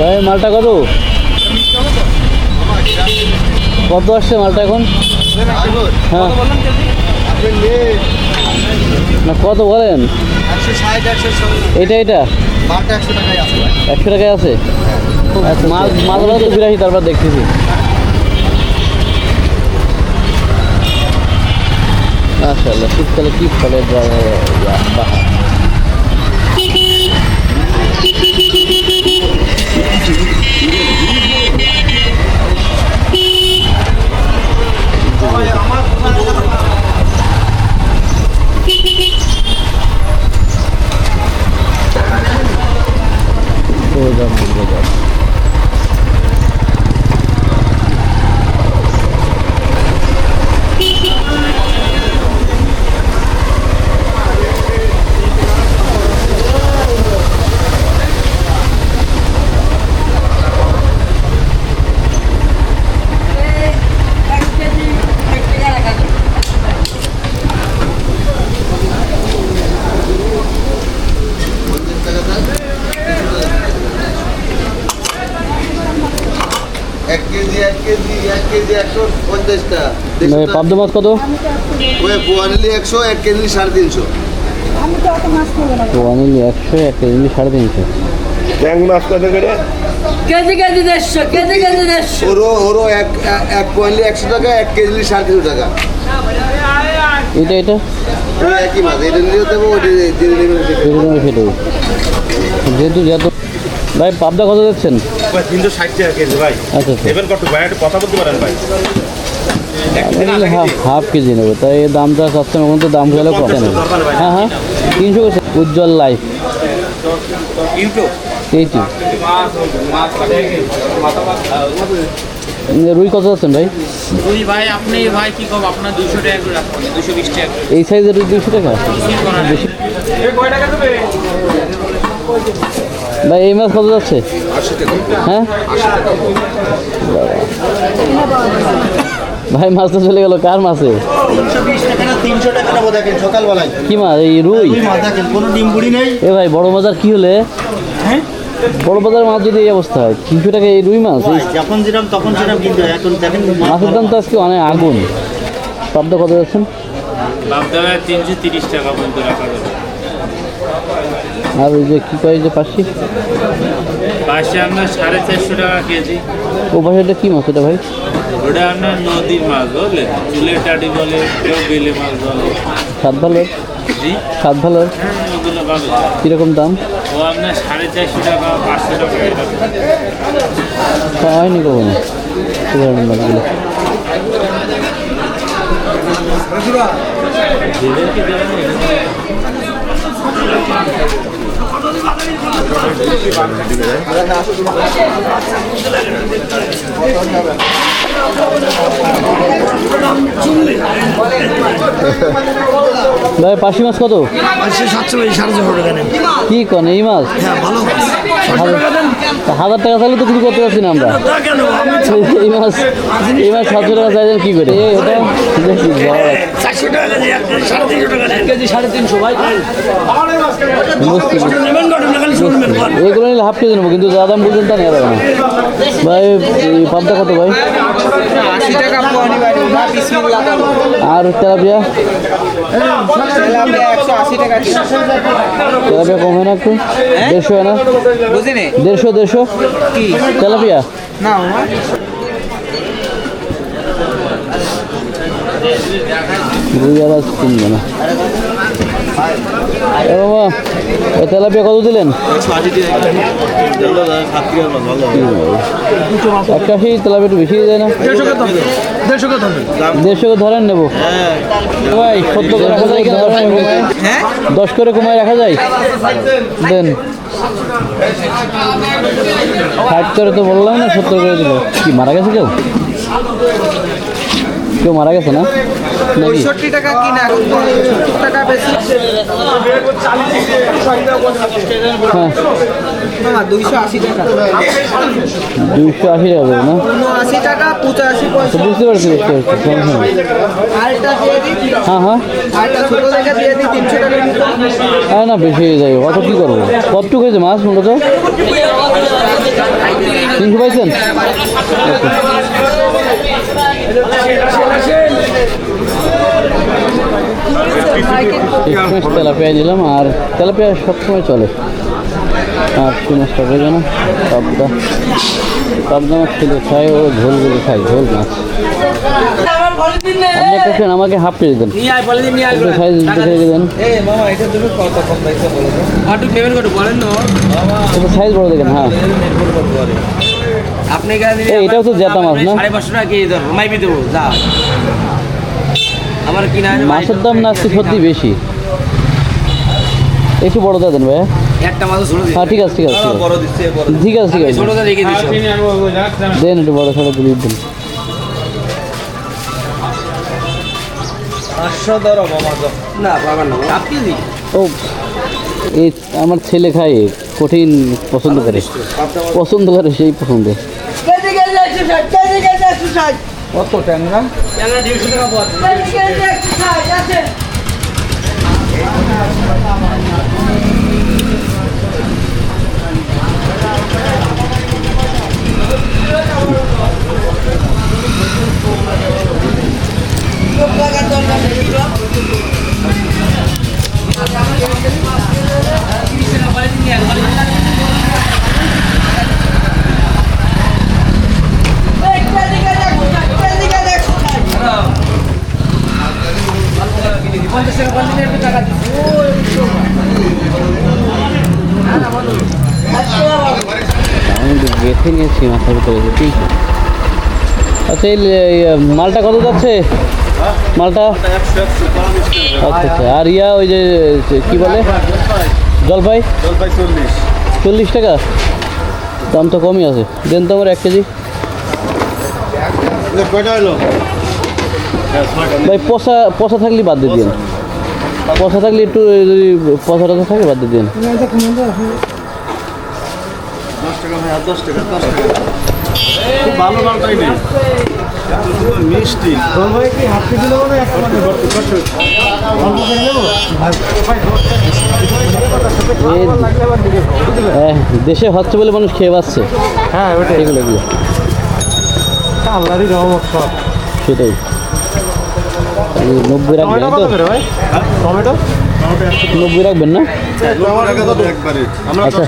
ভাই, মালটা কত? কত আসছে মালটা এখন? হ্যাঁ। না, কত বলেন? এটা এটা? একশো টাকায় আছে। আছে আচ্ছা মাছ মাছগুলো তো বিরাশি, তারপর দেখতেছি। মাশাআল্লাহ, শীতকালে কি ফলের বা- বা- বাহার সোজা বাজার এক কেজি এক কেজি একশো পঞ্চাশটা। মানে পাবদা মাছ কত? ওই পোয়া একশো এক কেজি সাড়ে তিনশো। একশো একটা ইংলি সাড়ে তিনশো। ট্যাং মাছ কত করে? কেজি কেজি দেড়শো কেজি কেজি দেড়শো। ওরও ওরও এক এক- এক পোয়া নিলে একশো টাকা এক কেজি সাড়ে তিনশো টাকা। এটা এটা? একই মাছ এটা দেবো। যেহেতু যত ভাই পাবদা কত দিচ্ছেন ভাই তিনশো ষাট টাকা কেজি ভাই। আচ্ছা আচ্ছা। নেবেন কত ভাই একটু কথা বলতে পারেন ভাই। Half KG? হাফ কেজি নেব। তাই এই দামটা চাচ্ছে এখন তো দাম গেলে কত নেবে? হ্যাঁ হ্যাঁ। তিনশো করে উজ্জ্বল লাইফ। এই এইটি। রুই কত আছেন ভাই? দুই ভাই আপনি ভাই কি কব? আপনার দুশো টাকা করে রাখবেন দুশো বিশ টাকা এই সাইজের রুই দুশো টাকা? বেশি ভাই এই মাছ কত যাচ্ছে? হ্যাঁ? ভাই মাছটা চলে গেল। কার মাছে কি মাছ? এই রুই? মাছ এ ভাই বড় বাজার কি হলে? বড় বাজার মাছ যদি এই অবস্থা হয় তিনশো টাকা এই রুই মাছ? যখন যেরকম তখন সেরকম কিন্তু এখন দেখেন মাছের দাম তো আজকে অনেক আগুন। শব্দ কত যাচ্ছেন বাগদা তিনশো তিরিশ টাকা পর্যন্ত রাখা যাবে। আর ওই যে কী কয় যে পাশি? পাশে আপনার সাড়ে চারশো টাকা কেজি। ও পাশেটা কী মাছ এটা ভাই? ওটা আপনার নদীর মাছ বলে চুলের টাডি বলে কেউ বেলে মাছ বলে। সাত ভালোর? জি? সাত ভালোর? হ্যাঁ ওগুলো কীরকম দাম? ও আপনার সাড়ে চারশো টাকা পাঁচশো টাকা এরকম। হয়নি কখনো। মাছগুলো ভাই পাশি মাছ কত? সাতশো সাড়ে ছশো টাকা কি কন এই মাছ? হ্যাঁ ভালো হাজার তা হাজার টাকা চাইলে তো কিছু করতে পারছি না আমরা। এই মাছ এই মাছ সাতশো টাকা চাইছেন কি করে? এই ওটা। এগুলো নিলে হাফ কেজি নেব কিন্তু যা দাম বলছেন তা নেওয়া যাবে না। ভাই পাবদা কত ভাই? আর তেলাপিয়া? তেলাপিয়া কম হয় না একটু? দেড়শো হয় না? বুঝিনি। দেড়শো দেড়শো? কি? তেলাপিয়া? না রুই আজ কিনবে না এ তেলাপিয়া কত দিলেন? একটা সেই একটু বেশি যায় না? দেড়শো ধরেন নেব। ভাই করে রাখা যায় দশ করে কমায় রাখা যায়? দেন। ষাট করে তো বললাম না, সত্তর করে দিল। কি, মারা গেছে কেউ? কেউ মারা গেছে না? পঁয়ষট্টি টাকা কিনা সত্তর টাকা বেশি। হ্যাঁ। না দুইশো আশি টাকা। দুইশো আশি টাকা দেবে না? উনআশি টাকা পঁচাশি পয়সা। বুঝতে পারছি বুঝতে পারছি হ্যাঁ হ্যাঁ। আরে না বেশি হয়ে যাবে। অত কী করব? কতটুকু হয়েছে মাছ মূলত? তিনশো পাইছেন? তেলাপিয়া নিলাম আর তেলাপিয়া সবসময় চলে। আর কি মাছটা বোঝে না পাবদা পাবদা মাছ খেলে খায় ও ঝোলগুলো খায় ঝোল মাছ আপনি একটা ফ্রেন্ড আমাকে হাফ কেজি দেন। সাইজ দেখে দেবেন এই মামা এটা তুমি কত কম পাইছো বলো তো একটু পেমেন্ট করে বলেন না একটু সাইজ বড় দেখেন হ্যাঁ। এটাও তো জেতা মাছ না? সাড়ে পাঁচশো টাকা কেজি ধরো মাইপি দেবো যা। আমার কিনা মাছের দাম না সত্যি বেশি? একটু বড় দেন ভাইয়া। একটা মাছ ছোট হ্যাঁ ঠিক আছে ঠিক আছে বড় দিচ্ছে বড় ঠিক আছে ঠিক আছে। ছোটটা রেখে দিচ্ছি দেন একটু বড় সড়ো দিলি দেন। পাঁচশো ধরো মামা তো না পাবেন না আপনি ও এই আমার ছেলে খায় কঠিন পছন্দ করে। পছন্দ করে সেই পছন্দ কেজি কেজি একশো ষাট কেজি কেজি একশো ষাট কত ট্যাংরা কেজি কেজি একশো ষাট আছে এই কেজি কেজি একশো ষাট কেজি কেজি একশো ষাট পঞ্চাশ টাকা পঞ্চাশ টাকা টাকা দিচ্ছি গেছে নিয়েছি মাথার ভিতরে যেটি আচ্ছা এই মালটা কত যাচ্ছে? মালটা? আচ্ছা আচ্ছা আর ইয়া ওই যে কি বলে? জলপাই? জলপাই চল্লিশ। চল্লিশ টাকা? দাম তো কমই আছে। দেন তো আমার এক কেজি। ভাই পচা পচা থাকলে বাদ দিয়ে দিন পচা থাকলে একটু যদি পচা টচা থাকে বাদ দিয়ে দিন টাকা দশ টাকা দশ টাকা। খুব ভালো মালটাই নেই। মিষ্টি। হ্যাঁ, দেশে হচ্ছে বলে মানুষ খেয়ে পাচ্ছে হ্যাঁ ওটাই। এগুলো এগুলো। আল্লাহরই রহমত সব। সেটাই। নব্বই রাখবেন এই তো। টমেটো? নব্বই রাখবেন না? আচ্ছা।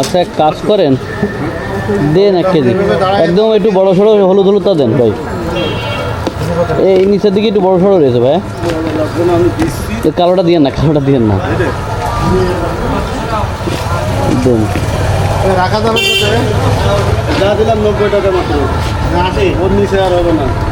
আচ্ছা এক কাজ করেন। দেন এক কেজি। একদম একটু বড় সড়ো হলুদ হলুদটা দেন ভাই। এই নিচের দিকে একটু বড় সড়ো রয়েছে ভাই। কালোটা দিয়েন না কালোটা দিয়েন না। দেন। রাখা যাবে যা দিলাম নব্বই টাকা মাত্র। আশি ওর নিচে আর হবে না।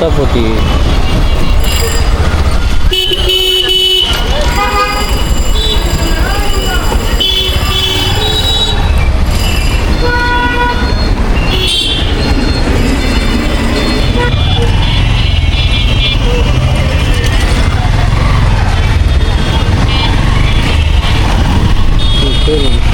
দশটা প্রতি বুঝতে পারলাম না।